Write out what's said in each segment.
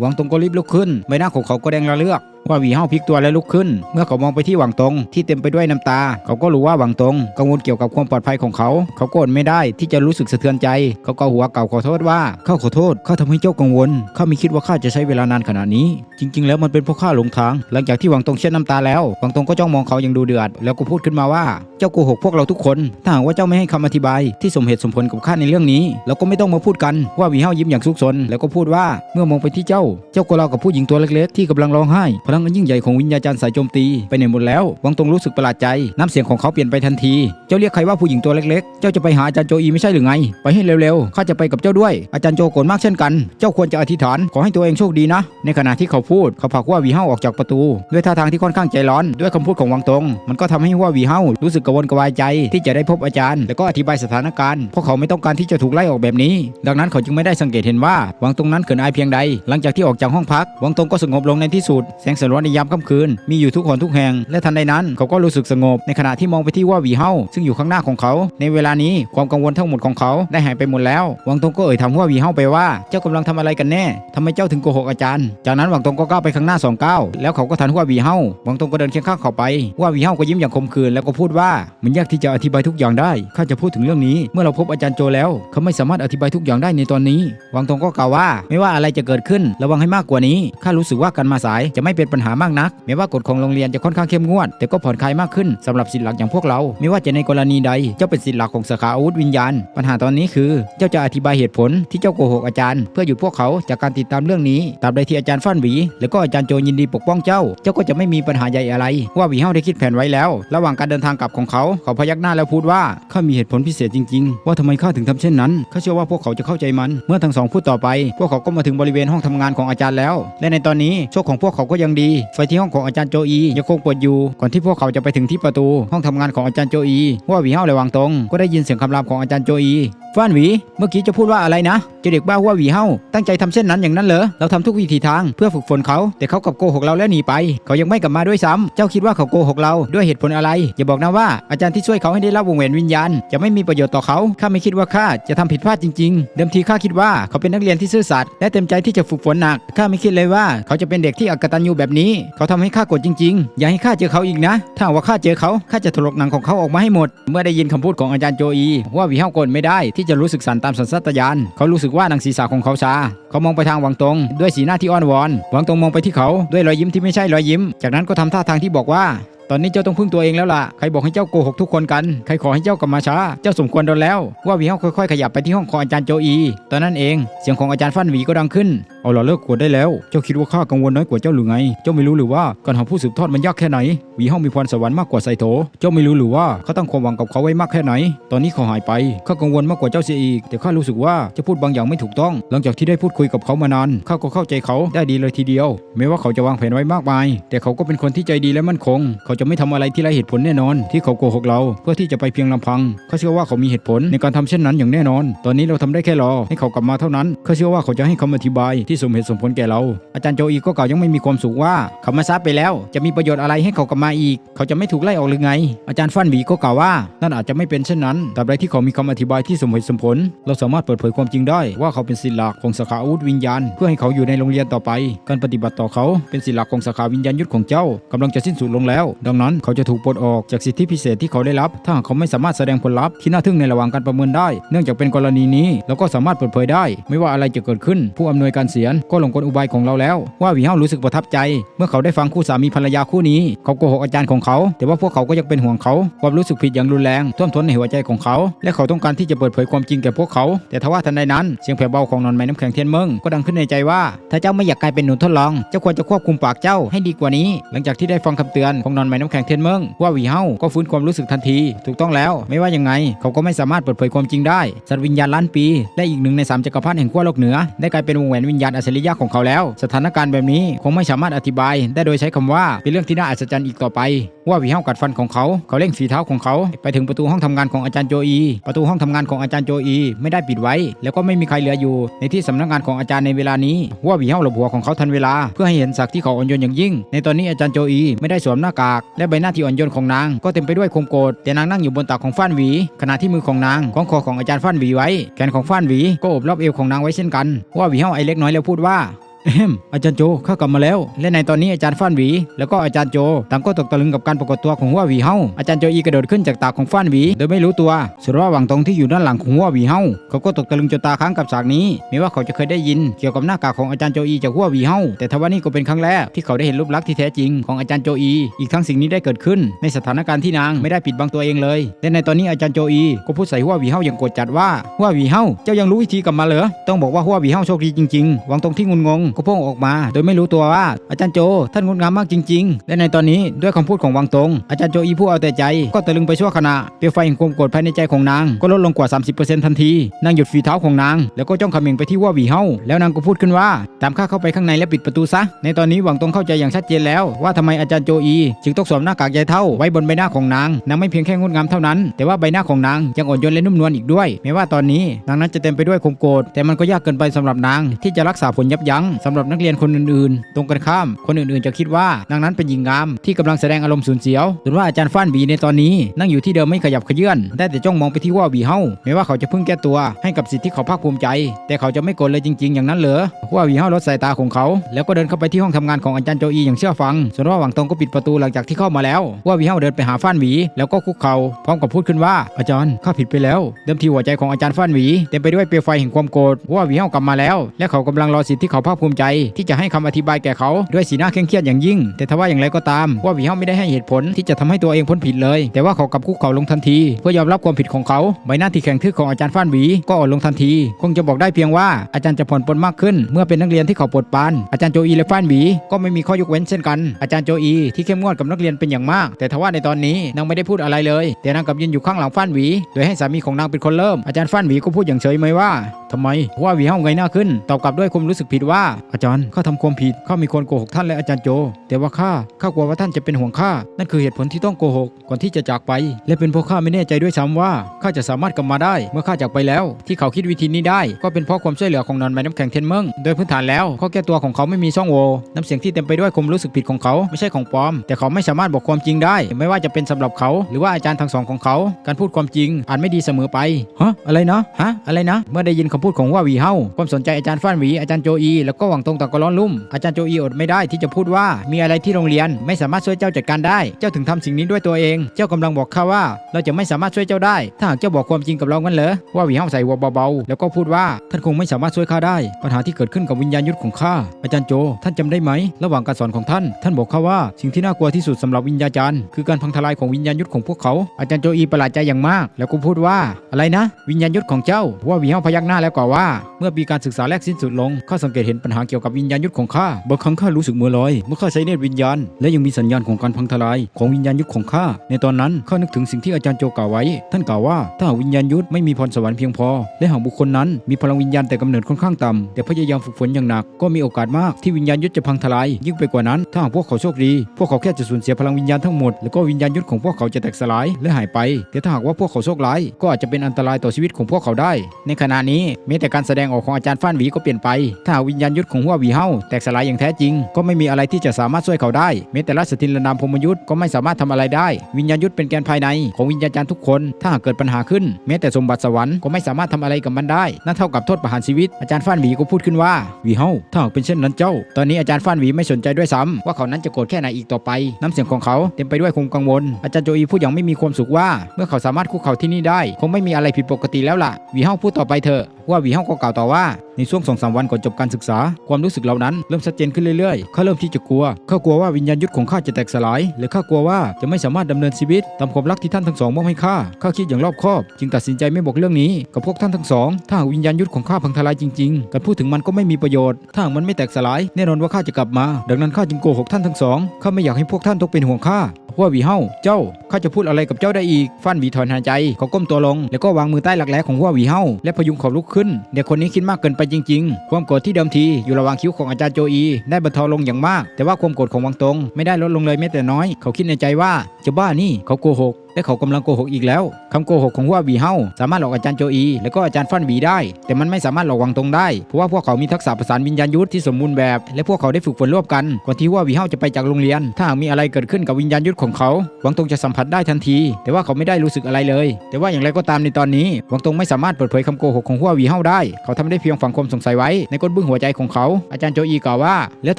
หวังตรงก็รีบลุกขึ้นใบหน้าของเขาก็แดงระเลือกว่าหวีเฮาพลิกตัวและลุกขึ้น เมื่อเขามองไปที่หวังตรงที่เต็มไปด้วยน้ำตา เขาก็รู้ว่าหวังตรงกังวลเกี่ยวกับความปลอดภัยของเขา เขาก็อดไม่ได้ที่จะรู้สึกสะเทือนใจ เขาก็หัวเก่าขอโทษว่าข้าขอโทษข้าทำให้เจ้ากังวลข้าไม่คิดว่าข้าจะใช้เวลานานขนาดนี้ จริง ๆ แล้วมันเป็นเพราะข้าหลงทาง หลังจากที่หวังตรงเช็ดน้ำตาแล้วหวังตรงก็จ้องมองเขาอย่างดูเดือด แล้วก็พูดขึ้นมาว่าเจ้าโกหกพวกเราทุกคน ถ้าหากว่าเจ้าไม่ให้คำอธิบายที่สมเหตุสมผลกับข้าในเรื่องนี้เราก็ไม่ต้องมาพูดกันว่าหวีเฮายิ้มอย่างซุกซนแล้วก็พูดว่าเมื่อมองไปที่เจ้าเจ้าก็รากับผู้หญิงตัวเล็กๆ ที่กำลังร้องไห้ พลังอันยิ่งใหญ่ของวิญญาจารย์สายโจมตีไปไหนหมดแล้ววังตรงรู้สึกประหลาดใจน้ำเสียงของเขาเปลี่ยนไปทันที เจ้าเรียกใครว่าผู้หญิงตัวเล็กๆ เจ้าจะไปหาอาจารย์โจอีไม่ใช่หรือไง ไปให้เร็วๆข้าจะไปกับเจ้าด้วย อาจารย์โจโกรธมากเช่นกัน เจ้าควรจะอธิษฐานขอให้ตัวเองโชคดีนะ ในขณะที่เขาพูดเขาผลักว่าวีเฮาออกจากประตู ด้วยท่าทางที่ค่อนข้างใจร้อนด้วยคำพูดของวังตรง มันก็ทำให้ว่าวีเฮารู้สึกกระวนกระวายใจที่จะได้พบอาจารย์ แล้วก็อธิบายสถานการณ์เพราะเขาไม่ต้องการที่จะถูกไล่ออกแบบนี้ ดังนั้นเขาจึงไม่ได้สังเกตเห็นว่าวังตรงนั้นเขินอายเพียงใด หลังจากที่ออกจากห้องพัก วังตงก็สงบลงในที่สุด แสงสลัวในยามค่ำคืน มีอยู่ทุกหนทุกแห่ง และทันใดนั้นเขาก็รู้สึกสงบ ในขณะที่มองไปที่ว่าวีเฮาซึ่งอยู่ข้างหน้าของเขา ในเวลานี้ความกังวลทั้งหมดของเขาได้หายไปหมดแล้ว วังตงก็เอ่ยถามว่าวีเฮาไปว่า เจ้ากำลังทำอะไรกันแน่ทำไมเจ้าถึงโกหกอาจารย์ จากนั้นวังตงก็ก้าวไปข้างหน้าสองก้าวแล้วเขาก็ทันว่าวีเฮาวังตงก็เดินเคียงข้างเขาไปว่าวีเฮาก็ยิ้มอย่างคมคืนแล้วก็พูดว่ามันยากที่จะอธิบายทุกอย่างได้ข้าจะพูดถึงเรื่องนี้ เมื่อเราพบอาจารย์โจแล้ว เขาไม่สามารถอธิบายทุกอย่างได้ในตอนนี้ วังตงก็กล่าวว่า ไม่ว่าอะไรจะเกิดขึ้นระวังให้มากกว่านี้ ข้ารู้สึกว่าการมาสายจะไม่เป็นปัญหามากนัก แม้ว่ากฎของโรงเรียนจะค่อนข้างเข้มงวด แต่ก็ผ่อนคลายมากขึ้นสำหรับศิษย์หลักอย่างพวกเรา ไม่ว่าจะในกรณีใด เจ้าเป็นศิษย์หลักของสาขาอาวุธวิญญาณ ปัญหาตอนนี้คือ เจ้าจะอธิบายเหตุผลที่เจ้าโกหกอาจารย์ เพื่อหยุดพวกเขาจากการติดตามเรื่องนี้ ตาบใดที่อาจารย์ฟั่นหวี แล้วก็อาจารย์โจยินดีปกป้องเจ้า เจ้าก็จะไม่มีปัญหาใหญ่อะไร ว่าหวีเฮาได้คิดแผนไว้แล้ว ระหว่างการเดินทางกลับของเขาเขาพยักหน้าแล้วพูดว่าข้ามีเหตุผลพิเศษจริง ๆ ว่าทำไมข้าถึงทำเช่นนั้นข้าเชื่อว่าพวกเขาจะเข้าใจมัน เมื่อทั้งสองพูดต่อไป พวกเขาก็มาถึงบริเวณห้องทำงานของอาจารย์แล้ว และในตอนนี้โชคของพวกเขาก็ยังดี ไฟที่ห้องของอาจารย์โจอียังคงเปิดอยู่ ก่อนที่พวกเขาจะไปถึงที่ประตู ห้องทำงานของอาจารย์โจอีว่าหวีเฮาระวังตรงก็ได้ยินเสียงคำรามของอาจารย์โจอี ฟ้านหวี เมื่อกี้จะพูดว่าอะไรนะเจ้าเด็กบ้าว่าหวีเฮาตั้งใจทำเช่นนั้นอย่างนั้นเหรอ เราทำทุกวิถีทางเพื่อฝึกฝนเขา แต่เขากับโกหกเราแล้วหนีไป เขายังไม่กลับมาด้วยซ้ำเจ้าคิดว่าเขาโกหกเราด้วยเหตุผลอะไร อย่าบอกนะว่าอาจารย์ที่ช่วยเขาให้ได้รับวงแหวนวิญญาณ จะไม่มีประโยชน์ต่อเขา ข้าไม่คิดว่าข้าจะทำผิดพลาดจริง ๆ เดิมทีข้าคิดว่าเขาเป็นนักเรียนที่ซื่อสัตย์และเต็มใจที่จะฝึกฝนหนัก ข้าไม่คิดเลยว่าเขาจะเป็นเด็กที่อกตัญญูแบบนี้ เขาทำให้ข้าโกรธจริง ๆ อย่าให้ข้าเจอเขาอีกนะ ถ้าว่าข้าเจอเขาข้าจะถลกหนังของเขาออกมาให้หมด เมื่อได้ยินคำพูดของอาจารย์โจอี ว่าวีเฮาโกรธไม่ได้ที่จะรู้สึกสั่นตามสัญชาตญาณเขารู้สึกว่าหนังศีรษะของเขาชา เขามองไปทางหวังตรงด้วยสีหน้าที่อ้อนวอน หวังตรงมองไปที่เขาด้วยรอยยิ้มที่ไม่ใช่รอยยิ้ม จากนั้นก็ทำท่าทางที่บอกว่าตอนนี้เจ้าต้องพึ่งตัวเองแล้วล่ะ ใครบอกให้เจ้าโกหกทุกคนกัน ใครขอให้เจ้ากลับมาช้า เจ้าสมควรโดนแล้ว ว่าวีเฮาค่อยๆ ขยับไปที่ห้องของอาจารย์โจอี ตอนนั้นเอง เสียงของอาจารย์ฟั่นหวีก็ดังขึ้น เอาล่ะเลิกกวดได้แล้ว เจ้าคิดว่าข้ากังวลน้อยกว่าเจ้าหรือไง เจ้าไม่รู้หรือว่าการหาผู้สืบทอดมันยากแค่ไหน วีเฮามีพรสวรรค์มากกว่าไซโถ เจ้าไม่รู้หรือว่าเขาตั้งความหวังกับเขาไว้มากแค่ไหน ตอนนี้เขาหายไป ข้ากังวลมากกว่าเจ้าเสียอีก แต่ข้ารู้สึกว่าเจะพูดบางอย่างไม่ถูกต้อง หลังจากที่ได้พูดคุยกับเขามานาน ข้าก็เข้าใจเขาได้ดีเลยทีเดียวแม้ว่าเขาจะวางแผนไว้มากมาย แต่เขาก็เป็นคนที่ใจดีและมั่นคง เขาจะไม่ทำอะไรที่ไร้เหตุผลแน่นอน ที่เขาโกหกเรา เพื่อที่จะไปเพียงลำพังเขาเชื่อว่าเขามีเหตุผลในการทำเช่นนั้นอย่างแน่นอน ตอนนี้เราทำได้แค่รอ ให้เขากลับมาเท่านั้นเขาเชื่อว่าเขาจะให้คำอธิบายที่สมเหตุสมผลแก่เรา อาจารย์โจอีก็กล่าวยังไม่มีความสุขว่า เขามาซับไปแล้ว จะมีประโยชน์อะไรให้เขากลับมาอีก เขาจะไม่ถูกไล่ออกหรือไง อาจารย์ฟันหวีก็กล่าวว่านั่นอาจจะไม่เป็นเช่นนั้นแตราบใดที่เขามีคำอธิบายที่สมเหตุสมผล เราสามารถเปิดเผยความจริงได้ ว่าเขาเป็นศิลป์หลักของสาขาอาวุธวิญญาณ เพื่อให้เขาอยู่ในโรงเรียนต่อไป การปฏิบัติต่อเขาเป็นศิลป์หลักของสาขาวิญญาณยุทธของเจ้ากำลังจะสิ้นสุดลงแล้ว ดังนั้นเขาจะถูกปลดออกจากสิทธิพิเศษที่เขาได้รับ ถ้าเขาไม่สามารถแสดงผลลัพธ์ที่น่าทึ่งในระหว่างการประเมินได้ เนื่องจากเป็นกรณีนี้เราก็สามารถเปิดเผยได้ ไม่ว่าอะไรจะเกิดขึ้น ผู้อำนวยการเสียนก็หลงกลอุบายของเราแล้ว ว่าวีเฮารู้สึกประทับใจ เมื่อเขาได้ฟังคู่สามีภรรยาคู่นี้ เขาโกหกอาจารย์ของเขา แต่ว่าพวกเขาก็ยังเป็นห่วงเขาความรู้สึกผิดอย่างรุนแรงท่วมท้นในหัวใจของเขา และเขาต้องการที่จะเปิดเผยความจริงแก่พวกเขา แต่ทว่าทันใดนั้นเสียงแผ่วเบาของนอนไม้น้ำแข็งเทียนเมืองก็ดังขึ้นในใจว่า ถ้าเจ้าไม่อยากกลายเป็นหนูทดลองเจ้าควรจะควบคุมปากเจ้าให้ดีกว่านี้ หลังจากที่ได้ฟังคำเตือนของนอนไม้น้ำแข็งเทียนเมืองว่าวีเฮาก็ฟื้นความรู้สึกทันที ถูกต้องแล้ว ไม่ว่ายังไง เขาก็ไม่สามารถเปิดเผยความจริงได้สัตว์วิญญาณล้านปีและอีกหนึ่งในสามจักรพรรดิแห่งขั้วโลกเหนือได้กลายเป็นวงแหวนวิญญาณอัจฉริยะของเขาแล้ว สถานการณ์แบบนี้คงไม่สามารถอธิบายได้โดยใช้คำว่าเป็นเรื่องที่น่าอัศจรรย์อีกต่อไปว่าวีเฮากัดฟันของเขา เขาเร่งฝีเท้าของเขา ไปถึงประตูห้องทำงานของอาจารย์โจอี ประตูห้องทำงานของอาจารย์โจอี ไม่ได้ปิดไว้ แล้วก็ไม่มีใครเหลืออยู่ ในที่สำนักงานของอาจารย์ในเวลานี้ ว่าวีเฮาหลบหัวของเขาทันเวลา เพื่อให้เห็นศักดิ์ที่เขาอ่อนโยนอย่างยิ่ง ในตอนนี้อาจารย์โจอี ไม่ได้สวมหน้ากาก และใบหน้าที่อ่อนโยนของนาง ก็เต็มไปด้วยความโกรธแต่นางนั่งอยู่บนตักของฟ้านหวี ขณะที่มือของนางของคอของอาจารย์ฟ้านหวีไว้ แขนของฟ้านหวีก็โอบรอบเอวของนางไว้เช่นกัน ว่าวีเฮาไอเล็กน้อยแล้วพูดว่า เอมอาจารย์โจข้ากลับมาแล้ว และในตอนนี้อาจารย์ฟ้านหวี แล้วก็อาจารย์โจต่างก็ตกตะลึงกับการปรากฏตัวของหัวหวีเฮาอาจารย์โจอีกระโดดขึ้นจากตาของฟ้านหวี โดยไม่รู้ตัวส่วนว่าหวังตรงที่อยู่ด้านหลังของหัวหวีเฮาเขาก็ตกตะลึงจนตาค้างกับฉากนี้แม้ว่าเขาจะเคยได้ยินเกี่ยวกับหน้ากากของอาจารย์โจอีจากหัวหวีเฮาแต่ทว่านี่ก็เป็นครั้งแรกที่เขาได้เห็นรูปลักษณ์ที่แท้จริงของอาจารย์โจอี อีกทั้งสิ่งนี้ได้เกิดขึ้น ในสถานการณ์ที่นางไม่ได้ปิดบังตัวเองเลยและในตอนนี้อาจารย์โจอีก็พูดใส่หัวหวีเฮาอย่างโกรธจัดว่าหัวหวีเฮาเจ้ายังรู้วิธีกลับมาเหรอต้องบอกว่าหัวหวีเฮาโชคดีจริงๆหวังตรงที่งุนงงก็พุ่งออกมา โดยไม่รู้ตัวว่าอาจารย์โจ ท่านงดงามมากจริง ๆ และในตอนนี้ด้วยคำพูดของวังตง อาจารย์โจอีผู้เอาแต่ใจ ก็ตะลึงไปชั่วขณะเปลวไฟแห่งความโกรธภายในใจของนาง ก็ลดลงกว่า 30%ทันทีนางหยุดฝีเท้าของนาง แล้วก็จ้องเขม่งไปที่ว่าวีเฮาแล้วนางก็พูดขึ้นว่าตามข้าเข้าไปข้างในและปิดประตูซะ ในตอนนี้หวังตงเข้าใจอย่างชัดเจนแล้ว ว่าทำไมอาจารย์โจอีจึงต้องสวมหน้ากากยายเท่าไว้บนใบหน้าของนางนางไม่เพียงแค่งดงามเท่านั้น แต่ว่าใบหน้าของนางยังอ่อนโยนและนุ่มนวลอีกด้วยแม้ว่าตอนนี้นางนั้นจะเต็มไปด้วยความโกรธแต่มันก็ยากเกินไปสำหรับนางที่จะรักษาผลยับยั้งสำหรับนักเรียนคนอื่นๆ ตรงกันข้าม คนอื่นๆจะคิดว่านางนั้นเป็นหญิงงาม ที่กำลังแสดงอารมณ์สูญเสียวส่วนว่าอาจารย์ฟ้านบีในตอนนี้ นั่งอยู่ที่เดิมไม่ขยับเขยื่อนได้แต่จ้องมองไปที่ว่าบีเฮาแม้ว่าเขาจะเพิ่งแก้ตัว ให้กับสิทธิ์ที่เขาภาคภูมิใจ แต่เขาจะไม่โกรธเลยจริง ๆ อย่างนั้นเหรอว่าบีเฮาลดสายตาของเขา แล้วก็เดินเข้าไปที่ห้องทำงานของอาจารย์โจอีอย่างเชื่อฟัง ส่วนว่าหวังตรงก็ปิดประตูหลังจากที่เข้ามาแล้ว ว่าบีเฮาเดินไปหาฟ้านหวี แล้วก็คุกเข่าพร้อมกับพูดขึ้นว่าอาจารย์ข้าผิดไปแล้ว เดิมทีหัวใจของอาจารย์ฟ้านหวีเต็มไปด้วยเปลวไฟแห่งความโกรธว่าบีเฮากลับมาแล้ว และเขากำลังรอสิทธิ์ที่เขาภาคภูมิใจที่จะให้คำอธิบายแก่เขาด้วยสีหน้าเคร่งเครียดอย่างยิ่ง แต่ทว่าอย่างไรก็ตามว่าหวีเฮาไม่ได้ให้เหตุผลที่จะทำให้ตัวเองพ้นผิดเลย แต่ว่าเขากับคุกเข่าลงทันที เพื่อยอมรับความผิดของเขา ใบหน้าที่แข็งทื่อของอาจารย์ฟ้านหวีก็อ่อนลงทันที คงจะบอกได้เพียงว่าอาจารย์จะผ่อนปลนมากขึ้น เมื่อเป็นนักเรียนที่เขาปลดปาน อาจารย์โจอีและฟ้านหวีก็ไม่มีข้อยกเว้นเช่นกัน อาจารย์โจอีที่เข้มงวดกับนักเรียนเป็นอย่างมาก แต่ทว่าในตอนนี้นางไม่ได้พูดอะไรเลย แต่นางกับยืนอยู่ข้างหลังฟ้านหวี โดยให้สามีของนางเป็นคนเริ่มอาจารย์ฟ้านหวีก็พูดอย่างเฉยเมยว่าทำไมว่าหวีเฮาไงหน้าขึ้นตอบกลับด้วยความรู้สึกผิดว่าอาจารย์ข้าทำความผิดข้ามีคนโกหกท่านและอาจารย์โจ แต่ว่าข้าข้ากลัวว่าท่านจะเป็นห่วงข้านั่นคือเหตุผลที่ต้องโกหกก่อนที่จะจากไป และเป็นเพราะข้าไม่แน่ใจด้วยซ้ำว่าข้าจะสามารถกลับมาได้ เมื่อข้าจากไปแล้ว ที่เขาคิดวิธีนี้ได้ ก็เป็นเพราะความช่วยเหลือของนอนไม้น้ำแข็งเทนเมิงโดยพื้นฐานแล้วข้อแก้ตัวของเขาไม่มีช่องโหว่น้ำเสียงที่เต็มไปด้วยความรู้สึกผิดของเขาไม่ใช่ของปลอม แต่เขาไม่สามารถบอกความจริงได้ ไม่ว่าจะเป็นสำหรับเขา หรือว่าอาจารย์ทั้งสองของเขา การพูดความจริงอาจไม่ดีเสมอไปฮะอะไรนะฮะอะไรนะ เมื่อได้ยินคำพูดของว่าวีเฮาความสนใจอาจารย์ฟ้านหวีอาจารย์โจอีแล้วก็หวังตรงตะกร้อนลุ่ม อาจารย์โจอีอดไม่ได้ที่จะพูดว่ามีอะไรที่โรงเรียนไม่สามารถช่วยเจ้าจัดการได้ เจ้าถึงทำสิ่งนี้ด้วยตัวเอง เจ้ากำลังบอกข้าว่า เราจะไม่สามารถช่วยเจ้าได้ ถ้าหากเจ้าบอกความจริงกับเรางั้นเหรอว่าหวีเฮาใส่หัวเบาๆแล้วก็พูดว่าท่านคงไม่สามารถช่วยข้าได้ ปัญหาที่เกิดขึ้นกับวิญญาณยุทธของข้าอาจารย์โจ ท่านจำได้ไหม ระหว่างการสอนของท่าน ท่านบอกข้าว่าสิ่งที่น่ากลัวที่สุดสำหรับวิญญาจารย์คือการพังทลายของวิญญาณยุทธของพวกเขาอาจารย์โจอีประหลาดใจอย่างมาก แล้วก็พูดว่าอะไรนะ วิญญาณยุทธของเจ้าว่าหวีเฮาพยักหน้าแล้วกล่าว่า เมื่อปีการศึกษาแรกสิ้นสุดลงข้าสังเกตเห็นปัญหาเกี่ยวกับวิญญาณยุทธของข้าบางครั้งข้ารู้สึกเมัวลอยเมื่อข้าใช้เนตรวิญญาณ และยังมีสัญญาณของการพังทลายของวิญญาณยุทธของข้าในตอนนั้นข้านึกถึงสิ่งที่อาจารย์โจกล่าวไว้ ท่านกล่าวว่าถ้าวิญญาณยุทธไม่มีพรสวรรค์เพียงพอ และหากบุคคลนั้นมีพลังวิญญาณแต่กำเนิดค่อนข้างต่ำแต่พยายามฝึกฝนอย่างหนัก ก็มีโอกาสมากที่วิญญาณยุทธจะพังทลาย ยิ่งไปกว่านั้น ถ้าหากพวกเขาโชคดี พวกเขาแค่จะสูญเสียพลังวิญญาณทั้งหมดแล้วก็วิญญาณยุทธของพวกเขาจะแตกสลายและหายไป แต่ถ้าหากว่าพวกเขาโชคร้ายก็อาจจะเป็นอันตรายต่อชีวิตของพวกเขาได้ ในขณะนี้แม้แต่การแสดงออกของอาจารย์ฟ้านหวีก็เปลี่ยนไป ถ้าวิญญาณยุทธของหัววีเฮาแตกสลายอย่างแท้จริง ก็ไม่มีอะไรที่จะสามารถช่วยเขาได้แม้แต่ราชทินนามพมยุทธก็ไม่สามารถทำอะไรได้ วิญญาณยุทธเป็นแกนภายในของวิญญาณจารย์ทุกคน ถ้าหากเกิดปัญหาขึ้น แม้แต่สมบัติสวรรค์ก็ไม่สามารถทำอะไรกับมันได้ นั่นเท่ากับโทษประหารชีวิต อาจารย์ฟ้านหวีก็พูดขึ้นว่าวีเฮาถ้าหากเป็นเช่นนั้นเจ้า ตอนนี้อาจารย์ฟ้านหวีไม่สนใจด้วยซ้ำว่าเขานั้นจะโกรธแค่ไหนอีกต่อไป น้ำเสียงของเขาเต็มไปด้วยความกังวล อาจารย์โจอีพูดอย่างไม่มีความสุขว่า เมื่อเขาสามารถคุกเข่าที่นี่ได้ คงไม่มีอะไรผิดปกติแล้วล่ะวีเฮาพูดต่อไปเถอะว่าวีเฮาก็กล่าวต่อว่าในช่วงสองสามวันก่อนจบการศึกษา ความรู้สึกเหล่านั้นเริ่มชัดเจนขึ้นเรื่อยๆ เขาเริ่มที่จะกลัว เขากลัวว่าวิญญาณยุทธของข้าจะแตกสลาย หรือข้ากลัวว่าจะไม่สามารถดำเนินชีวิตตามความรักที่ท่านทั้งสองมอบให้ข้า ข้าคิดอย่างรอบคอบ จึงตัดสินใจไม่บอกเรื่องนี้ กับพวกท่านทั้งสอง ถ้าหากวิญญาณยุทธของข้าพังทลายจริงๆ การพูดถึงมันก็ไม่มีประโยชน์ ถ้าหากมันไม่แตกสลายแน่นอนว่าข้าจะกลับมา ดังนั้นข้าจึงโกหกท่านทั้งสอง ข้าไม่อยากให้พวกท่านตกเป็นห่วงข้าว่าวีเฮาเจ้า ข้าจะพูดอะไรกับเจ้าได้อีก ฟันวีถอนหายใจ เขาก้มตัวลง แล้วก็วางมือใต้หลักแร้ของหัววีเฮาและพยุงเขาลุกขึ้น เด็กคนนี้คิดมากเกินไปจริง ๆ ความโกรธที่เดิมทีอยู่ระหว่างคิ้วของอาจารย์โจอีได้บรรเทาลงอย่างมาก แต่ว่าความโกรธของวังตงไม่ได้ลดลงเลยแม้แต่น้อย เขาคิดในใจว่าจะบ้านี่เขาโกหกและเขากำลังโกหกอีกแล้วคำโกหกของหัววีเฮาสามารถหลอกอาจารย์โจอี และก็อาจารย์ฟันวีได้ แต่มันไม่สามารถหลอกวังตรงได้ เพราะว่าพวกเขามีทักษะประสานวิญญาณยุทธที่สมบูรณ์แบบ และพวกเขาได้ฝึกฝนร่วมกัน ก่อนที่หัววีเฮาจะไปจากโรงเรียน ถ้าหากมีอะไรเกิดขึ้นกับวิญญาณยุทธของเขา วังตรงจะสัมผัสได้ทันที แต่ว่าเขาไม่ได้รู้สึกอะไรเลย แต่ว่าอย่างไรก็ตามในตอนนี้ วังตรงไม่สามารถเปิดเผยคำโกหกของหัววีเฮาได้ เขาทำได้เพียงฝังความสงสัยไว้ ในก้นบึ้งหัวใจของเขา อาจารย์โจอีกล่าวว่า แล้ว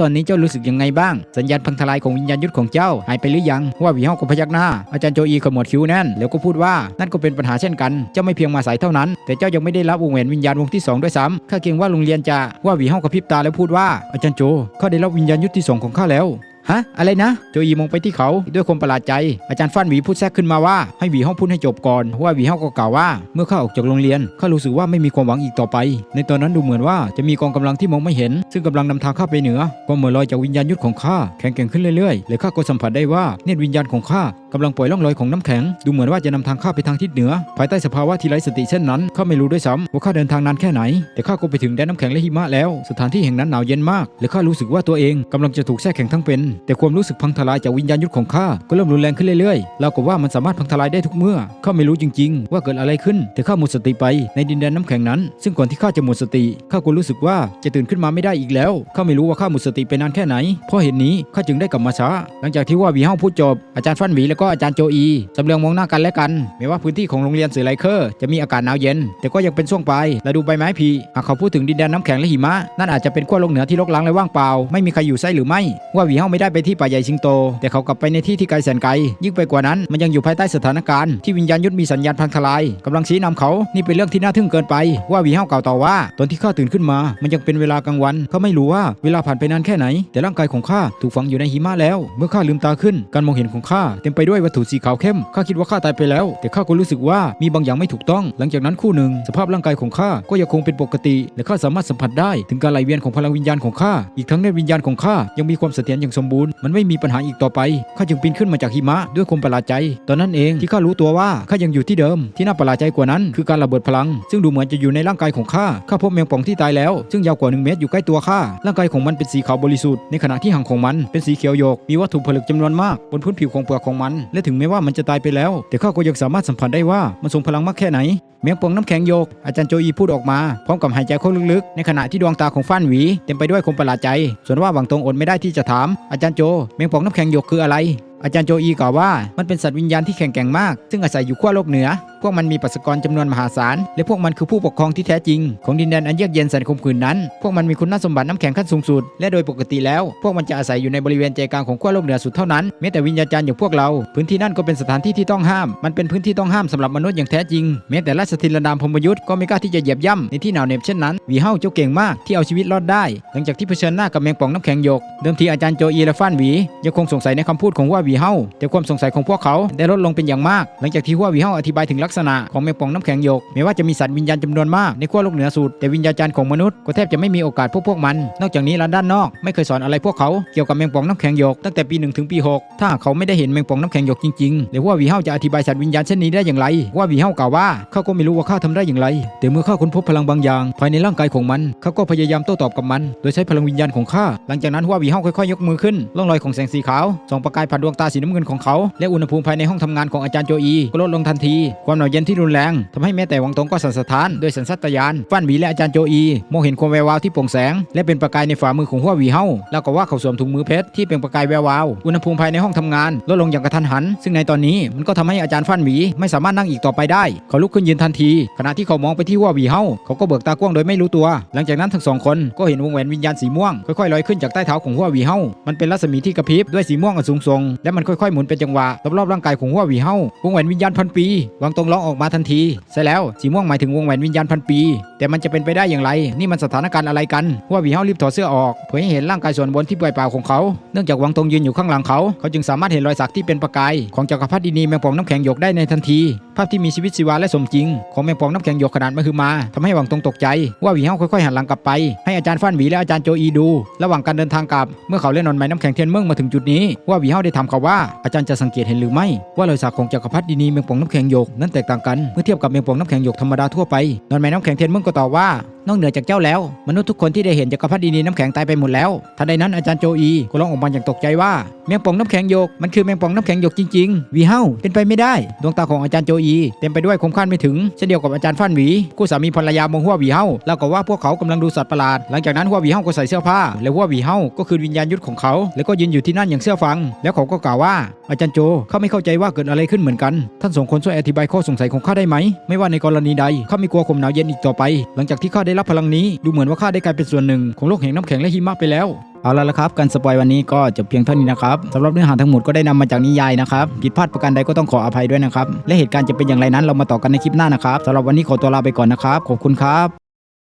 ตอนนี้เจ้ารู้สึกยังไงบ้าง สัญญาณพังทลายของวิญญาณยุทธของเจ้าหายไปหรือยังหัววีเฮาก็พยักหน้าอาจารย์โจอีขมวดคิ้วแน่นแล้วก็พูดว่านั่นก็เป็นปัญหาเช่นกันเจ้าไม่เพียงมาสายเท่านั้น แต่เจ้ายังไม่ได้รับวงแหวนวิญญาณวงที่สองด้วยซ้ำข้าเกรงว่าโรงเรียนจะว่าหวีเฮากระพริบตาแล้วพูดว่าอาจารย์โจข้าได้รับวิญญาณยุทธที่สองของข้าแล้ว ฮะ อะไรนะ โจอีมองไปที่เขาด้วยความประหลาดใจ อาจารย์ฟันหวีพูดแทรกขึ้นมาว่าให้หวีห้องพูดให้จบก่อนว่าหวีห้องก็กล่าวว่า เมื่อข้าออกจากโรงเรียนข้ารู้สึกว่าไม่มีความหวังอีกต่อไป ในตอนนั้นดูเหมือนว่าจะมีกองกำลังที่มองไม่เห็น ซึ่งกำลังนำทางข้าไปเหนือความเหมือนลอยจากวิญญาณยุทธของข้าแข็งแกร่งขึ้นเรื่อยๆและข้าก็สัมผัสได้ว่าเนตรวิญญาณของข้ากำลังปล่อยล่องลอยของน้ำแข็งดูเหมือนว่าจะนำทางข้าไปทางทิศเหนือ ภายใต้สภาวะที่ไร้สติเช่นนั้นข้าไม่รู้ด้วยซ้ำว่าข้าเดินทางนานแค่ไหน แต่ข้าก็ไปถึงแดนน้ำแข็งและหิมะแล้ว สถานที่แห่งนั้นหนาวเย็นมากและข้ารู้สึกว่าตัวเองกำลังจะถูกแช่แข็งทั้งเป็นแต่ความรู้สึกพังทลายจากวิญญาณยุทธของข้าก็เริ่มรุนแรงขึ้นเรื่อยๆแล้วกับว่ามันสามารถพังทลายได้ทุกเมื่อข้าไม่รู้จริง ๆ ว่าเกิดอะไรขึ้น แต่ข้าหมดสติไปในดินแดนน้ำแข็งนั้น ซึ่งก่อนที่ข้าจะหมดสติข้าก็รู้สึกว่าจะตื่นขึ้นมาไม่ได้อีกแล้วข้าไม่รู้ว่าข้าหมดสติไปนานแค่ไหนเพราะเหตุนี้ข้าจึงได้กลับมาช้า หลังจากที่ว่าวีเฮาพูดจบอาจารย์ฟันหวีแล้วก็อาจารย์โจอีสำเรืองมองหน้ากันและกันแม้ว่าพื้นที่ของโรงเรียนสื่อไลเคอร์จะมีอากาศหนาวเย็น แต่ก็ยังเป็นช่วงปลายและดูใบไม้ผลิหากเขาพูดถึงดินแดนน้ำแข็งและหิมะนั่นอาจจะเป็นขั้วโลกเหนือที่รกร้างและว่างเปล่าไม่มีใครอยู่ไส้หรือไม่ว่าวีเฮาไม่ได้ไปที่ป่าใหญ่สิงโต แต่เขากลับไปในที่ที่ไกลแสนไกล ยิ่งไปกว่านั้นมันยังอยู่ภายใต้สถานการณ์ที่วิญญาณยุทธมีสัญญาณพังทลายกำลังชี้นำเขา นี่เป็นเรื่องที่น่าทึ่งเกินไป ว่าวีเฮากล่าวต่อว่า ตอนที่ข้าตื่นขึ้นมา มันยังเป็นเวลากลางวันเขาไม่รู้ว่าเวลาผ่านไปนานแค่ไหน แต่ร่างกายของข้าถูกฝังอยู่ในหิมะแล้ว เมื่อข้าลืมตาขึ้น การมองเห็นของข้าเต็มไปด้วยวัตถุสีขาวเข้มข้าคิดว่าข้าตายไปแล้ว แต่ข้าก็รู้สึกว่ามีบางอย่างไม่ถูกต้อง หลังจากนั้นคู่หนึ่ง สภาพร่างกายของข้าก็ยังคงเป็นปกติและข้าสามารถสัมผัสได้ ถึงการไหลเวียนของพลังวิญญาณของข้าอีกทั้งในวิญญาณของข้ายังมีความเสถียรอย่างสมบูรณ์มันไม่มีปัญหาอีกต่อไปข้าจึงปีนขึ้นมาจากหิมะด้วยความประหลาดใจ ตอนนั้นเองที่ข้ารู้ตัวว่าข้ายังอยู่ที่เดิม ที่น่าประหลาดใจกว่านั้นคือการระเบิดพลัง ซึ่งดูเหมือนจะอยู่ในร่างกายของข้าข้าพบแมงป่องที่ตายแล้ว ซึ่งยาวกว่า 1 เมตรอยู่ใกล้ตัวข้าร่างกายของมันเป็นสีขาวบริสุทธิ์ในขณะที่หางของมันเป็นสีเขียวโยกมีวัตถุผลึกจำนวนมากบนพื้นผิวของเปลือกของมัน และถึงแม้ว่ามันจะตายไปแล้ว แต่ข้าก็ยังสามารถสัมผัสได้ว่ามันทรงพลังมากแค่ไหนแมงป่องน้ำแข็งโยก อาจารย์โจอีพูดออกมา พร้อมกับหายใจเข้าลึกๆ ในขณะที่ดวงตาของฟ้านหวี เต็มไปด้วยความประหลาดใจ ส่วนว่าหวังตรงอดไม่ได้ที่จะถามอาจารย์จารย์โจแมงป่องน้ำแข็งโยกคืออะไร อาจารย์โจอีกล่าวว่ามันเป็นสัตว์วิญญาณที่แข็งแกร่งมาก ซึ่งอาศัยอยู่ขั้วโลกเหนือ พวกมันมีประชากรจำนวนมหาศาล และพวกมันคือผู้ปกครองที่แท้จริง ของดินแดนอันเยือกเย็นแสนคมขืนนั้น พวกมันมีคุณสมบัติน้ำแข็งขั้นสูงสุด และโดยปกติแล้ว พวกมันจะอาศัยอยู่ในบริเวณใจกลางของขั้วโลกเหนือสุดเท่านั้นแม้แต่วิญญาจารย์อย่างพวกเรา พื้นที่นั่นก็เป็นสถานที่ที่ต้องห้าม มันเป็นพื้นที่ต้องห้ามสำหรับมนุษย์อย่างแท้จริงแม้แต่ราชธินดามพมยุทธ์ก็ไม่กล้าที่จะเหยียบย่ำในที่หนาวเหน็บเช่นนั้นวีเฮาเจ้าเก่งมากที่เอาชีวิตรอดได้ หลังจากที่เผชิญหน้ากับแมงป่องน้ำแข็งหยกเดิมทีอาจารย์โจอีและฟ้านหวียังคงสงสัยในคำพูดของว่าวีเฮาแต่ความสงสัยของพวกเขาได้ลดลงเป็นอย่างมาก หลังจากที่ว่าวีเฮาอธิบายถึงลักษณะของแมงป่องน้ำแข็งหยกแม้ว่าจะมีสัตว์วิญญาณจำนวนมากในขั้วโลกเหนือสุดแต่วิญญาจารย์ของมนุษย์ก็แทบจะไม่มีโอกาสพบพวกมัน นอกจากนี้ร้านด้านนอกไม่เคยสอนอะไรพวกเขาเกี่ยวกับแมงป่องน้ำแข็งหยกตั้งแต่ปี1ถึงปี6ถ้าเขาไม่ได้เห็นแมงป่องน้ำแข็งหยกจริงๆหรือว่าวีเฮาจะอธิบายสัตว์วิญญาณเช่นนี้ได้อย่างไร ว่าวีเฮากล่าวว่าเขาก็ไม่รู้ว่าข้าทำได้อย่างไร แต่เมื่อข้าค้นพบพลังบางอย่าง ภายในร่างกายของมันเขาก็พยายามโต้ตอบกับมัน โดยใช้พลังวิญญาณของข้าหลังจากนั้นว่าวีเฮาค่อยๆยกมือขึ้นร่องรอยของแสงสีขาวส่องประกายผ่านดวงตาสีน้ำเงินของเขาและอุณหภูมิภายในห้องทำงานของอาจารย์โจอีก็ลดลงทันทีความหนาวเย็นที่รุนแรงทำให้แม้แต่วังตงก็สั่นสะท้านด้วยสัญชาตญาณฟันหวีและอาจารย์โจอีมองเห็นความแวววาวที่โปร่งแสง และเป็นประกายในฝ่ามือของหัววีเฮาแล้วก็ว่าเขาสวมถุงมือเพชรที่เป็นประกายแวววาวอุณหภูมิภายในห้องทำงานลดลงอย่างกระทันหัน ซึ่งในตอนนี้มันก็ทำให้อาจารย์ฟันหวีไม่สามารถนั่งอีกต่อไปได้ เขาลุกขึ้นยืนทันที ขณะที่เขามองไปที่หัววีเฮาเขาก็เบิกตากว้างโดยไม่รู้ตัว หลังจากนั้นทั้งสองคนก็เห็นวงแหวนวิญญาณสีม่วงค่อยๆลอยขึ้นจากใต้เท้าของหัววีเฮามันเป็นรัศมีที่กระพริบด้วยสีม่วงอันสูงส่งและมันค่อยๆหมุนเป็นจังหวะรอบๆร่างกายของหัววีเฮาวงแหวนวิญญาณพันปีวางตรงร้องออกมาทันทีใช่แล้วสีม่วงหมายถึงวงแหวนวิญญาณพันปี แต่มันจะเป็นไปได้อย่างไร นี่มันสถานการณ์อะไรกันหัววีเฮารีบถอดเสื้อออกเผยให้เห็นร่างกายส่วนบนที่เปลือยเปล่าของเขา เนื่องจากวางตรงยืนอยู่ข้างหลังเขา เขาจึงสามารถเห็นรอยสักที่เป็นประกายของจักรพรรดินีแมงป่องน้ำแข็งหยกได้ในทันทีภาพที่มีชีวิตชีวาและสมจริง ของแมงป่องน้ำแข็งหยกขนาดมหึมาทำให้หวังตรงตกใจ ว่าหวีเฮาค่อยๆหันหลังกลับไป ให้อาจารย์ฟ้านหวีและอาจารย์โจอีดู ระหว่างการเดินทางกลับ เมื่อเขาเล่นนอนไม้น้ำแข็งเทียนเมืองมาถึงจุดนี้ ว่าหวีเฮาได้ถามเขาว่าอาจารย์จะสังเกตเห็นหรือไม่ ว่ารอยสักของจักรพรรดินีแมงป่องน้ำแข็งหยกนั้นแตกต่างกันเมื่อเทียบกับแมงป่องน้ำแข็งหยกธรรมดาทั่วไปนอนไม้น้ำแข็งเทียนเมืองก็ตอบว่า นอกเหนือจากเจ้าแล้ว มนุษย์ทุกคนที่ได้เห็นจักรพรรดินีน้ำแข็งตายไปหมดแล้วทันใดนั้นอาจารย์โจอีก็ร้องออกมาอย่างตกใจว่าแมงป่องน้ำแข็งหยกมันคือแมงป่องน้ำแข็งหยกจริงๆวีเฮ้าเป็นไปไม่ได้ ดวงตาของอาจารย์โจอีเต็มไปด้วยคมคาดไม่ถึงเช่นเดียวกับอาจารย์ฟันหวีคู่สามีภรรยามองหัววีเฮ้าแล้วก็ว่าพวกเขากำลังดูสัตว์ประหลาด หลังจากนั้นหัววีเฮ้าก็ใส่เสื้อผ้า และหัววีเฮ้าก็คือวิญญาณยุทธของเขา แล้วก็ยืนอยู่ที่นั่นอย่างเชื่อฟัง แล้วเขาก็กล่าวว่าอาจารย์โจเขาไม่เข้าใจว่าเกิดอะไรขึ้นเหมือนกัน ท่านสองคนช่วยอธิบายข้อสงสัยของข้าได้ไหมไม่ว่าในกรณีใดข้าไม่กลัวข่มหนาวเย็นอีกต่อไป หลังจากที่ข้าได้รับพลังนี้ ดูเหมือนว่าข้าได้กลายเป็นส่วนหนึ่งของโลกแห่งน้ำแข็งและหิมะไปแล้วเอาละละครับ การสปอยวันนี้ก็จบเพียงเท่านี้นะครับสำหรับเนื้อหาทั้งหมดก็ได้นำมาจากนิยายนะครับผิดพลาดประการใดก็ต้องขออภัยด้วยนะครับ และเหตุการณ์จะเป็นอย่างไรนั้นเรามาต่อกันในคลิปหน้านะครับสำหรับวันนี้ขอตัวลาไปก่อนนะครับ ขอบคุณครับ